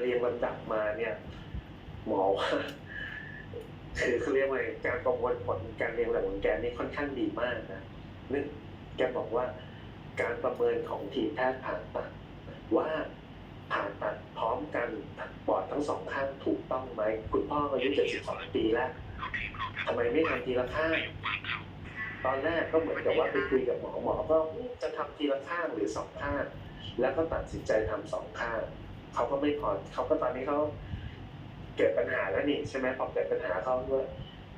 เรียงลำดับมาเนี่ย หมอว่าคือเขาเรียกว่าการประมวลผลการเรียงลำดับของแกนี่ค่อนข้างดีมากนะนึกแกบอกว่าการประเมินของทีมแพทย์ผ่าตัดว่าผ่าตัดพร้อมกันปอดทั้งสองข้างถูกต้องไหมคุณพ่ออายุ72ปีแล้วทำไมไม่ทำทีละข้างตอนแรกก็เหมือนกับว่าไปคุยกับหมอหมอก็จะทำทีละข้างหรือสองข้างแล้วก็ตัดสินใจทำสองข้าง เขาก็ไม่พอเขาก็ตอนนี้เขาเกิดปัญหาแล้วนี่ใช่ไหมพอเกิดปัญหาเขาว่า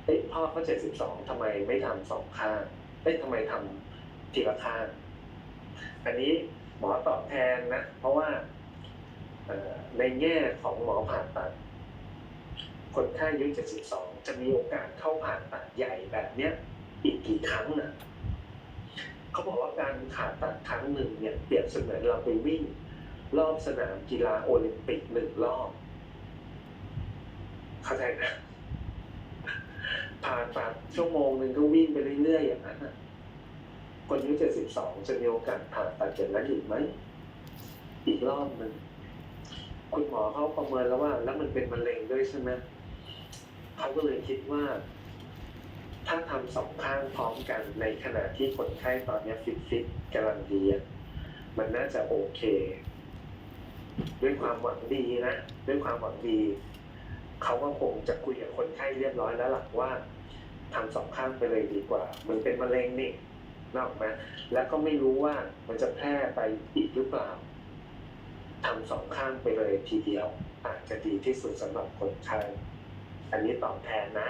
เอ้ยพ่อเขาเจ็ดสิบสองทำไมไม่ทำสองข้างเอ้ยทำไมทำทีละข้างอันนี้หมอตอบแทนนะ เพราะว่าในแง่ของหมอผ่าตัด คนไข้อายุ72จะมีโอกาสเข้าผ่าตัดใหญ่แบบเนี้ยอีกกี่ครั้งน่ะเขาบอกว่าการผ่าตัดครั้งหนึ่งเนี่ยเปรียบเสมือนเราไปวิ่ง รอบสนามกีฬาโอลิมปิกหนึ่งรอบ เข้าใจนะผ่าตัดชั่วโมงหนึ่งก็วิ่งไปเรื่อยๆอย่างนั้นน่ะคนอายุ72จะมีโอกาสผ่าตัดอย่างนั้นอีกไหม อีกรอบหนึ่งคุณหมอเขาประเมินแล้วว่า แล้วมันเป็นมะเร็งด้วยใช่ไหมเขาก็เลยคิดว่า ถ้าทำสองข้างพร้อมกันในขณะที่คนไข้ตอนนี้ฟิตๆกำลังดีอะมันน่าจะโอเค ด้วยความหวังดีนะด้วยความหวังดี เขาก็คงจะคุยกับคนไข้เรียบร้อยแล้วหลักว่าทำสองข้างไปเลยดีกว่า มันเป็นมะเร็งนี่นออกไหมแล้วก็ไม่รู้ว่ามันจะแพร่ไปอีกหรือเปล่าทำสองข้างไปเลยทีเดียว อาจจะดีที่สุดสำหรับคนไข้อันนี้ตอบแทนนะ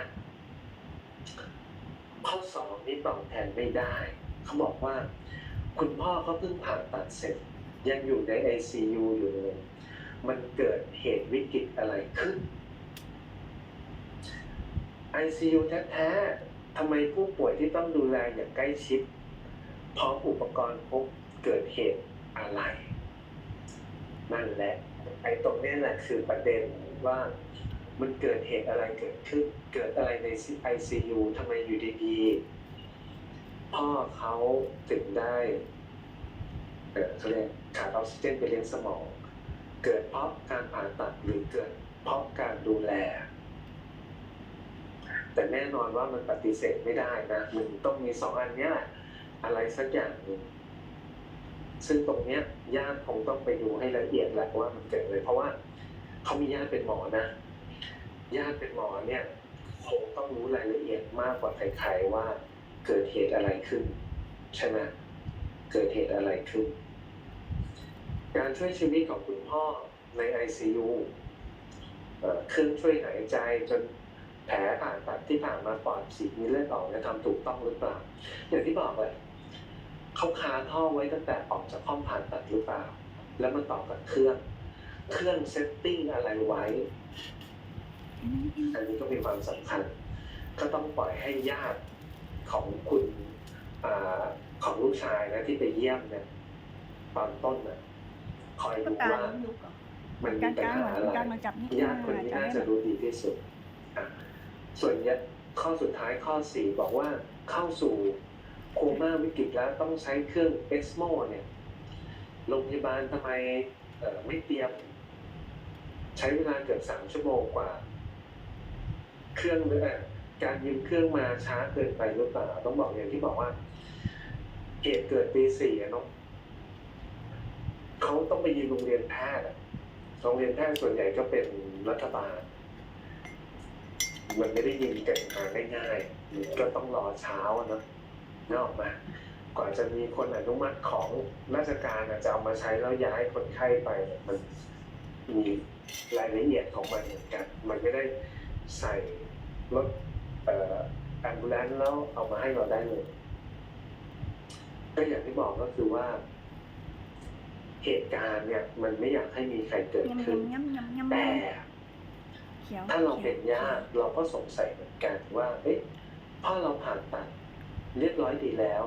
ข้อสองนี่ตอบแทนไม่ได้ เขาบอกว่า คุณพ่อเขาเพิ่งผ่าตัดเสร็จ ยังอยู่ใน ICU อยู่เลย มันเกิดเหตุวิกฤตอะไรขึ้น ICU แท้ๆทำไมผู้ป่วยที่ต้องดูแลอย่างใกล้ชิด พร้อมอุปกรณ์พบเกิดเหตุอะไร นั่นแหละ ไอ้ตรงนี้แหละคือประเด็นว่ามันเกิดเหตุอะไรเกิดขึ้น เกิดอะไรใน ICU ทำไมอยู่ดีๆพ่อเขาถึงได้เออเขาเรียก ขาดออกซิเจนไปเลี้ยงสมอง เกิดเพราะการผ่าตัดหรือเกิดเพราะการดูแล แต่แน่นอนว่ามันปฏิเสธไม่ได้นะมันต้องมีสองอันเนี้ยแหละอะไรสักอย่างหนึ่งซึ่งตรงเนี้ยญาติคงต้องไปดูให้ละเอียดแหละว่ามันเกิดเลยเพราะว่าเขามีญาติเป็นหมอนะญาติเป็นหมอเนี่ยคงต้องรู้รายละเอียดมากกว่าใครๆว่าเกิดเหตุอะไรขึ้น ใช่ไหมเกิดเหตุอะไรขึ้น การช่วยชีวิตของคุณพ่อใน ICU เอ่อเครื่องช่วยหายใจจนแผลผ่าตัดที่ผ่านมาปอดฉีกมีเลือดออกเนี่ยทำถูกต้องหรือเปล่า อย่างที่บอกเลยเขาคาท่อไว้ตั้งแต่ออกจากห้องผ่าตัดหรือเปล่า แล้วมันต่อกับเครื่อง เครื่องเซตติ้งอะไรไว้ อันนี้ก็มีความสำคัญ ก็ต้องปล่อยให้ญาติของคุณอของลูกชายนะที่ไปเยี่ยมเนี่ยตอนต้นน่ะ คอยดูว่ามันมีการปัญหาอะไรการมาจับนี่ญาติคนนี้น่าจะรู้ดีที่สุด ส่วนนี่ยข้อสุดท้ายข้อสี่บอกว่าเข้าสู่โคม่าวิกฤตแล้วต้องใช้เครื่องเอ็กซ์โมเนี่ยโรงพยาบาลทำไมไม่เตรียม ใช้เวลาเกือบสามชั่วโมงกว่า เครื่องเอ่อการยืมเครื่องมาช้าเกินไปหรือเปล่าต้องบอกอย่างที่บอกว่าเหตุเกิดตีสี่เนาะ เขาต้องไปยืมโรงเรียนแพทย์อะโรงเรียนแพทย์ส่วนใหญ่ก็เป็นรัฐบาล มันไม่ได้ยืมกันมาง่ายๆมันก็ต้องรอเช้าอะเนาะนกออกมากว่าจะมีคนอนุมัติของราชการอะจะเอามาใช้แล้วย้ายคนไข้ไปเนี่ยมันมีรายละเอียดของมันเหมือนกัน มันไม่ได้ใส่รถเอ่อแอมบูเลนแล้วเอามาให้เราได้เลย ก็อย่างที่บอกก็คือว่า เหตุการณ์เนี่ยมันไม่อยากให้มีใครเกิดยำขึ้นยำยำยำยำแต่เขียวถ้าเราเป็นญาติเราก็สงสัยเหมือนกันว่า เอ๊ะพ่อเราผ่าตัดเรียบร้อยดีแล้ว